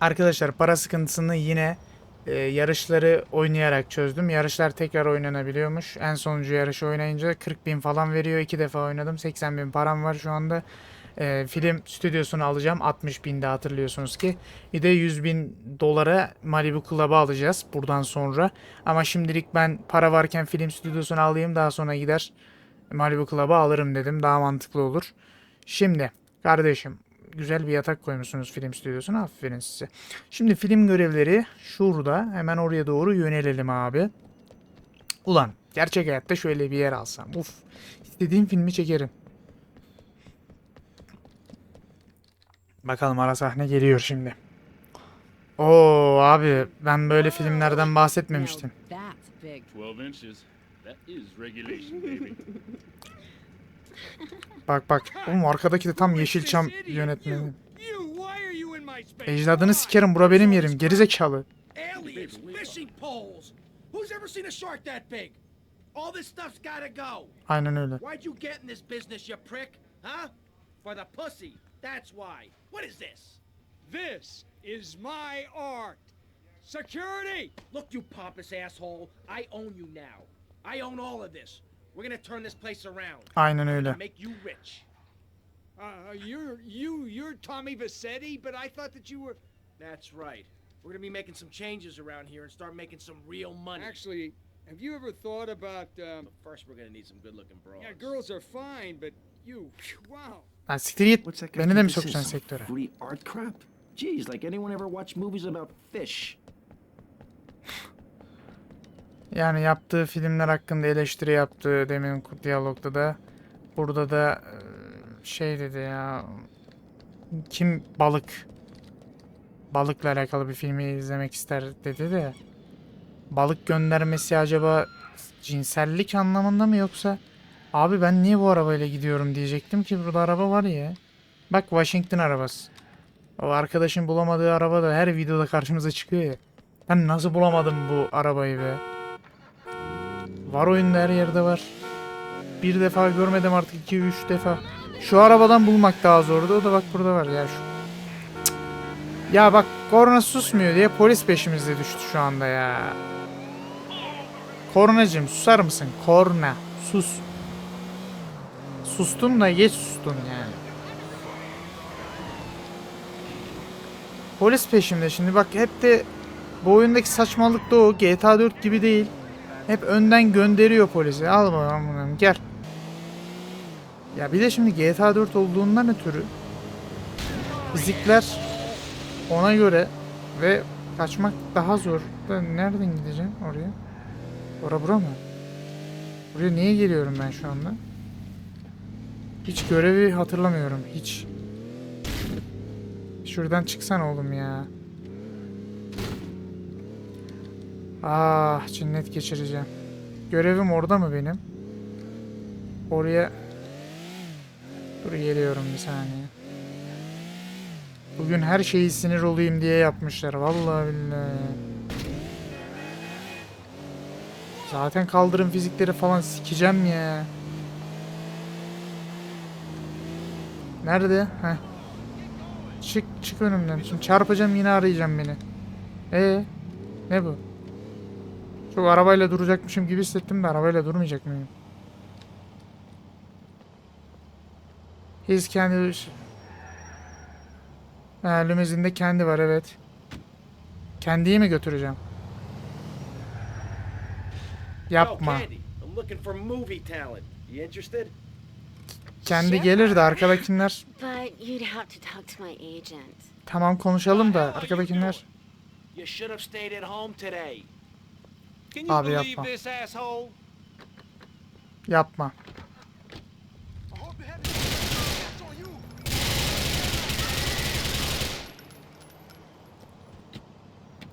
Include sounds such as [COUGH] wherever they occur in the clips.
Arkadaşlar para sıkıntısını yine e, yarışları oynayarak çözdüm. Yarışlar tekrar oynanabiliyormuş. En sonuncu yarışı oynayınca 40 bin falan veriyor. İki defa oynadım. 80 bin param var şu anda. E, film stüdyosunu alacağım. 60 binde hatırlıyorsunuz ki. Bir de 100 bin dolara Malibu Club'ı alacağız buradan sonra. Ama şimdilik ben para varken film stüdyosunu alayım. Daha sonra gider Malibu Club'ı alırım dedim. Daha mantıklı olur. Şimdi kardeşim güzel bir yatak koymuşsunuz film stüdyosuna. Aferin size. Şimdi film görevleri şurada. Hemen oraya doğru yönelelim abi. Ulan gerçek hayatta şöyle bir yer alsam. Uf. İstediğim filmi çekerim. Bakalım ara sahne geliyor şimdi. Oo abi ben böyle filmlerden bahsetmemiştim. [LAUGHS] Bak bak. Oğlum arkadaki de tam Yeşilçam yönetmeni. Ecdadını sikerim bura benim yerim. Gerizekalı. Aynen öyle. Why'd you get in this business, you prick? Huh? For the pussy. That's why. What is this? This is my art. Security! Look, you pompous asshole. I own you now. I own all of this. We're gonna turn this place around. Aynen öyle. Make you rich. Uh, you're you you're Tommy Vassetti, but I thought that you were That's right. We're gonna be making some changes around here and start making some real money. actually. Have you ever thought about? Um, But first, we're gonna need some good-looking bros. yeah, girls are fine, but you, wow. Lan siktir git. What's that got Beni to de mi do sokacaksın sektöre? Free art crap? Geez, like anyone ever watch movies about fish? Yani yaptığı filmler hakkında eleştiri yaptı demin diyalogda da. Burada da e, şey dedi ya. Kim balık balıkla alakalı bir filmi izlemek ister dedi de. Balık göndermesi acaba cinsellik anlamında mı yoksa abi ben niye bu arabayla gidiyorum diyecektim ki burada araba var ya. Bak Washington arabası. O arkadaşın bulamadığı araba da her videoda karşımıza çıkıyor ya. Ben nasıl bulamadım bu arabayı be? Var oyunda her yerde var. Bir defa görmedim artık iki üç defa. Şu arabadan bulmak daha zordu. O da bak burada var ya şu. Ya bak korna susmuyor diye polis peşimizde düştü şu anda ya. Kornacım susar mısın? Korna. Sus. Sustun da geç sustun yani. Polis peşimde şimdi bak hep de bu oyundaki saçmalık da o. GTA 4 gibi değil. Hep önden gönderiyor polisi. Al bakalım gel. Ya bir de şimdi GTA 4 olduğundan ötürü fizikler ona göre ve kaçmak daha zor. Ben nereden gideceğim oraya? Ora bura mı? Buraya niye geliyorum ben şu anda? Hiç görevi hatırlamıyorum. Hiç. Şuradan çıksana oğlum ya. Ah cinnet geçireceğim. Görevim orada mı benim? Oraya... Dur geliyorum bir saniye. Bugün her şeyi sinir olayım diye yapmışlar. Vallahi billahi. Zaten kaldırım fizikleri falan sikeceğim ya. Nerede? Heh. Çık çık önümden. Şimdi çarpacağım yine arayacağım beni. E ne bu? Çok arabayla duracakmışım gibi hissettim de arabayla durmayacak mıyım? His kendi... Ha, limuzinde kendi var evet. Kendiyi mi götüreceğim? Yapma. Kendi gelir de arkadakiler... Tamam konuşalım da arkadakiler... You should have stayed at home today. Can you Abi believe yapma. this asshole? Yapma.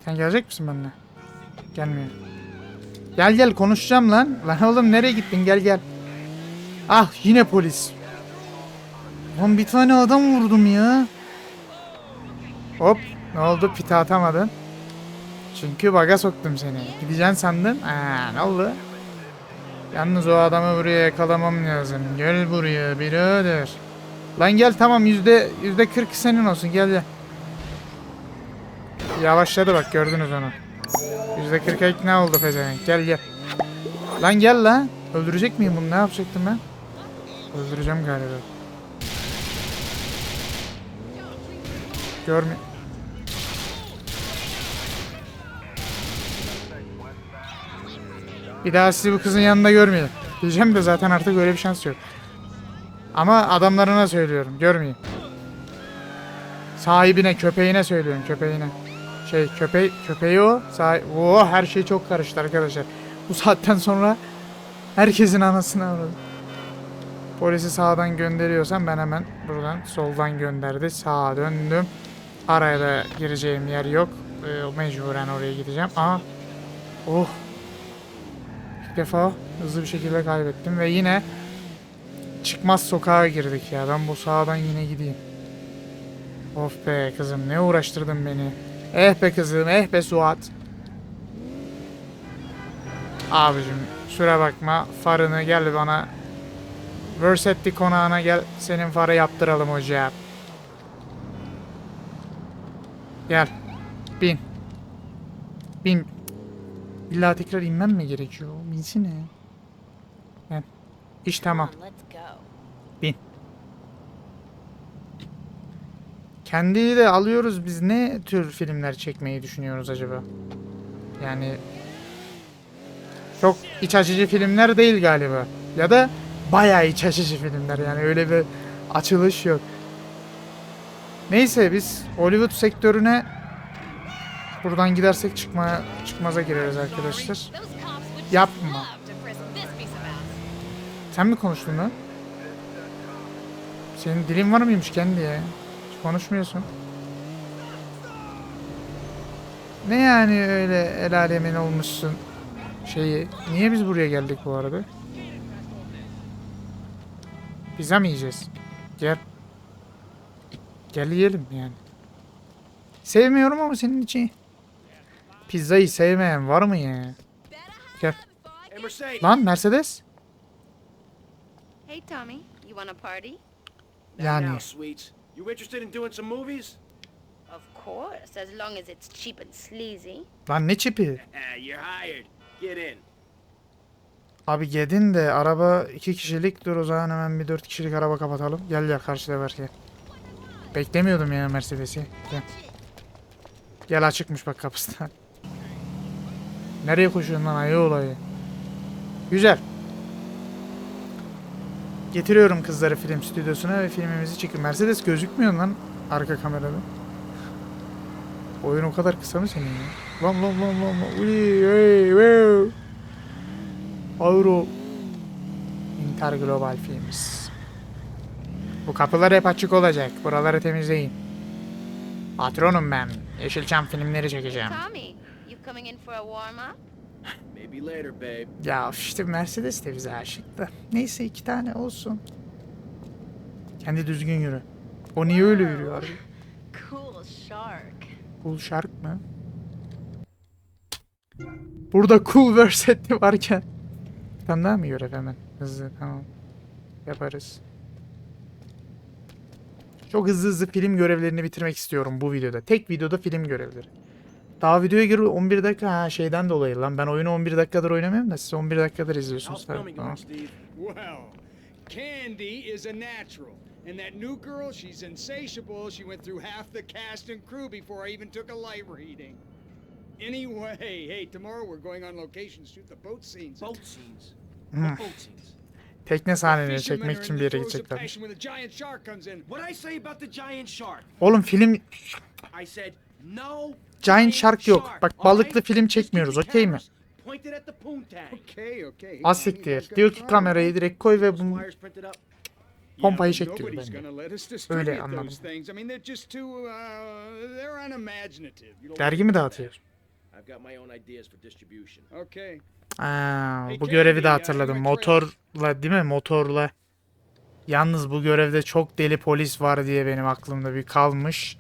Sen gelecek misin benimle? Gelmiyor. Gel gel konuşacağım lan. Lan oğlum nereye gittin gel gel. Ah yine polis. Lan bir tane adam vurdum ya. Hop ne oldu pite atamadın. Çünkü baga soktum seni. Gideceksin sandın. Aa ne oldu? Yalnız o adamı buraya yakalamam lazım. Gel buraya birader. Lan gel tamam yüzde yüzde kırk senin olsun gel gel. Yavaşladı bak gördünüz onu. %40'a ikna oldu pezevenk. Gel gel. Lan gel lan. Öldürecek miyim bunu? Ne yapacaktım ben? Öldüreceğim galiba. Görme. Bir daha sizi bu kızın yanında görmeyin. Diyeceğim de zaten artık öyle bir şans yok. Ama adamlarına söylüyorum. Görmeyin. Sahibine, köpeğine söylüyorum. Köpeğine. Şey, köpeği, köpeği o. Sahi Oo, her şey çok karıştı arkadaşlar. Bu saatten sonra herkesin anasını avradı. Polisi sağdan gönderiyorsam ben hemen buradan soldan gönderdi. Sağa döndüm. Araya da gireceğim yer yok. Ee, mecburen oraya gideceğim. Aa. Oh. Defa hızlı bir şekilde kaybettim ve yine çıkmaz sokağa girdik ya. Ben bu sağdan yine gideyim. Of be kızım ne uğraştırdın beni. Eh be kızım eh be Suat. Abicim şura bakma farını gel bana Versetti konağına gel senin farı yaptıralım hocam. Gel. Bin. Bin. İlla tekrar inmem mi gerekiyor? Binsene. Gel. İş tamam. Bin. Kendiyi de alıyoruz biz ne tür filmler çekmeyi düşünüyoruz acaba? Yani çok iç açıcı filmler değil galiba. Ya da bayağı iç açıcı filmler yani öyle bir açılış yok. Neyse biz Hollywood sektörüne buradan gidersek çıkma çıkmaza gireriz arkadaşlar. Yapma. Sen mi konuştun lan? Senin dilin var mıymış kendi ya? Hiç konuşmuyorsun. Ne yani öyle el alemin olmuşsun şeyi. Niye biz buraya geldik bu arada? Pizza mı yiyeceğiz? Gel. Gel yiyelim yani. Sevmiyorum ama senin için. Pizzayı sevmeyen var mı ya? Gel. Lan Mercedes. Hey, Tommy, you want a party? Yani. You interested in doing some movies? Of course, as long as it's cheap and sleazy. Lan ne çipi? [LAUGHS] You're hired. Get in. Abi gedin de araba iki kişilik dur o zaman hemen bir dört kişilik araba kapatalım. Gel gel karşıda var gel. Beklemiyordum ya Mercedes'i. Gel. Gel açıkmış bak kapısı. Nereye koşuyorsun lan ayı olayı? Güzel. Getiriyorum kızları film stüdyosuna ve filmimizi çekin. Mercedes gözükmüyor lan arka kamerada. Oyun o kadar kısa mı senin ya? Lan lan lan lan lan. Uy, hey, hey. Euro Interglobal Films. Bu kapılar hep açık olacak. Buraları temizleyin. Patronum ben. Yeşilçam filmleri çekeceğim. Tommy, coming in for a warm up? Maybe later, babe. Ya işte Mercedes de bize aşık da. Neyse iki tane olsun. Kendi düzgün yürü. O niye öyle yürüyor abi? Cool shark. Cool Shark mı? Burada Cool Versetti varken. Bir tane daha mı görev hemen? Hızlı tamam. Yaparız. Çok hızlı hızlı film görevlerini bitirmek istiyorum bu videoda. Tek videoda film görevleri. Daha videoya gir 11 dakika ha şeyden dolayı lan ben oyunu 11 dakikadır oynamıyorum da siz 11 dakikadır izliyorsunuz tabii. Tamam. Candy is a natural. And that new girl, she's insatiable. She went through half the cast and crew before I even took a light reading. Anyway, hey, tomorrow we're going on location to shoot the boat scenes. Boat scenes. Hmm. What boat scenes? Tekne sahneleri Fishermen çekmek için in bir yere gidecekler. Oğlum film I said. Giant shark yok. Bak, balıklı film çekmiyoruz, okey mi? cameras Pointed at the poontang. Okay, okay. Az siktir. Diyor ki kamerayı direkt koy ve bunu pompayı çek diyor us Öyle anladım. uh, Dergi mi dağıtıyor? Aa, bu görevi de Candy, hatırladım. uh, Motorla değil mi? Motorla. Yalnız bu görevde çok deli polis var diye benim aklımda bir kalmış.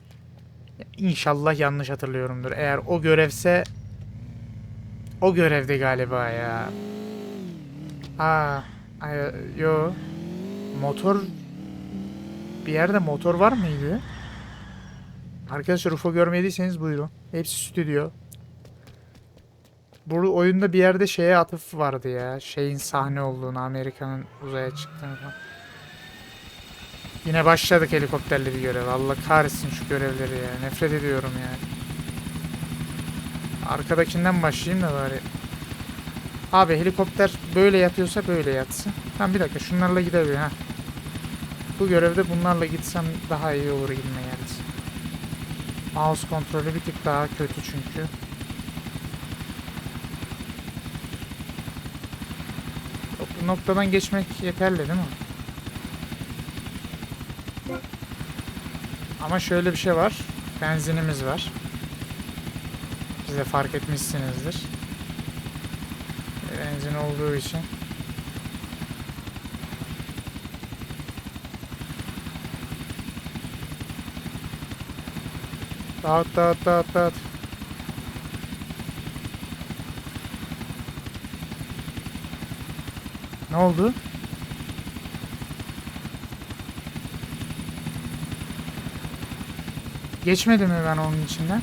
İnşallah yanlış hatırlıyorumdur. Eğer o görevse o görevde galiba ya. Aa, ay, yo. Motor bir yerde motor var mıydı? Arkadaşlar UFO görmediyseniz buyurun. Hepsi stüdyo. Bu oyunda bir yerde şeye atıf vardı ya. Şeyin sahne olduğunu, Amerika'nın uzaya çıktığını falan. Yine başladık helikopterli bir görev. Allah kahretsin şu görevleri ya. Nefret ediyorum yani. Arkadakinden başlayayım da bari. Abi helikopter böyle yatıyorsa böyle yatsın. Tamam bir dakika şunlarla gidebilir ha. Bu görevde bunlarla gitsem daha iyi olur gibime geldi. Mouse kontrolü bir tık daha kötü çünkü. Bu noktadan geçmek yeterli değil mi? Ama şöyle bir şey var. Benzinimiz var. Siz de fark etmişsinizdir. Benzin olduğu için. Dağıt dağıt dağıt dağıt. Ne oldu? Geçmedi mi ben onun içinden?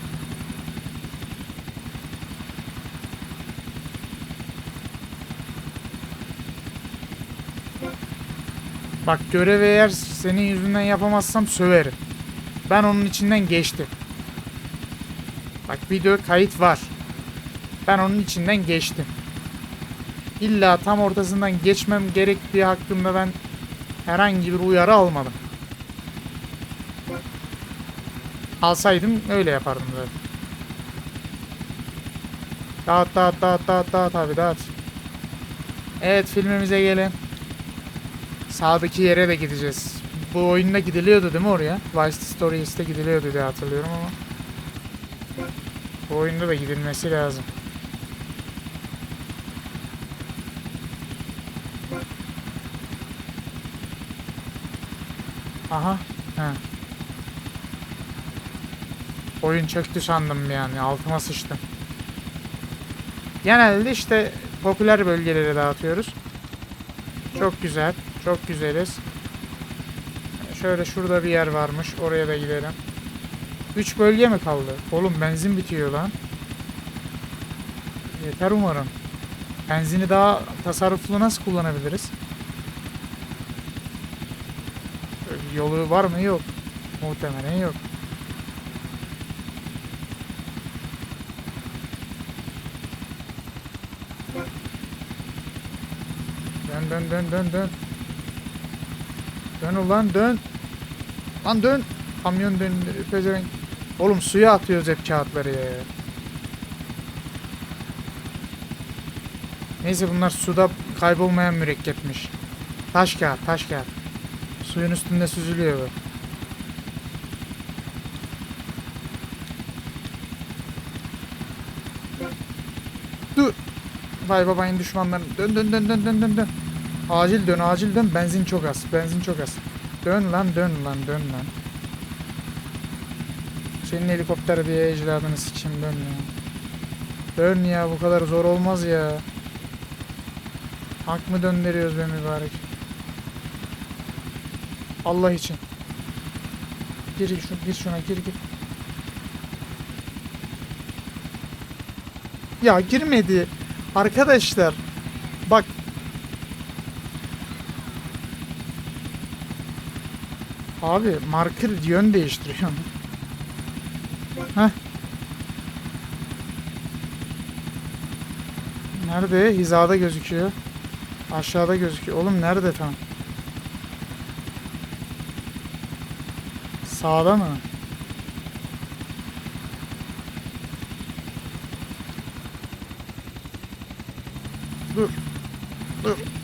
Bak görev eğer senin yüzünden yapamazsam söverim. Ben onun içinden geçtim. Bak video kayıt var. Ben onun içinden geçtim. İlla tam ortasından geçmem gerektiği hakkında ben herhangi bir uyarı almadım. Alsaydım öyle yapardım zaten. Dağıt dağıt dağıt dağıt dağıt abi dağıt. Evet filmimize gelin. Sağdaki yere de gideceğiz. Bu oyunda gidiliyordu değil mi oraya? Vice Stories'te gidiliyordu diye hatırlıyorum ama. Bu oyunda da gidilmesi lazım. Aha. He. Oyun çöktü sandım yani. Altıma sıçtım. Genelde işte popüler bölgelere dağıtıyoruz. Çok güzel. Çok güzeliz. Şöyle şurada bir yer varmış. Oraya da gidelim. 3 bölge mi kaldı? Oğlum benzin bitiyor lan. Yeter umarım. Benzini daha tasarruflu nasıl kullanabiliriz? Yolu var mı? Yok. Muhtemelen yok. Dön dön dön dön dön. Dön ulan dön. Lan dön. Kamyon dön. Pezevenk. Oğlum suya atıyoruz hep kağıtları ya. Neyse bunlar suda kaybolmayan mürekkepmiş. Taş kağıt, taş kağıt. Suyun üstünde süzülüyor bu. Dur. Vay babayın düşmanları. Dön dön dön dön dön dön dön. Acil dön acil dön. Benzin çok az. Benzin çok az. Dön lan dön lan dön lan. Senin helikopter diye ecdadını sikeyim dön ya. Dön ya bu kadar zor olmaz ya. Hak mı döndürüyoruz be mübarek? Allah için. Gir şu, gir şuna gir gir. Ya girmedi. Arkadaşlar. Bak. Abi marker yön değiştiriyor. Nerede? Hizada gözüküyor. Aşağıda gözüküyor. Oğlum nerede tam? Sağda mı? Dur. Dur.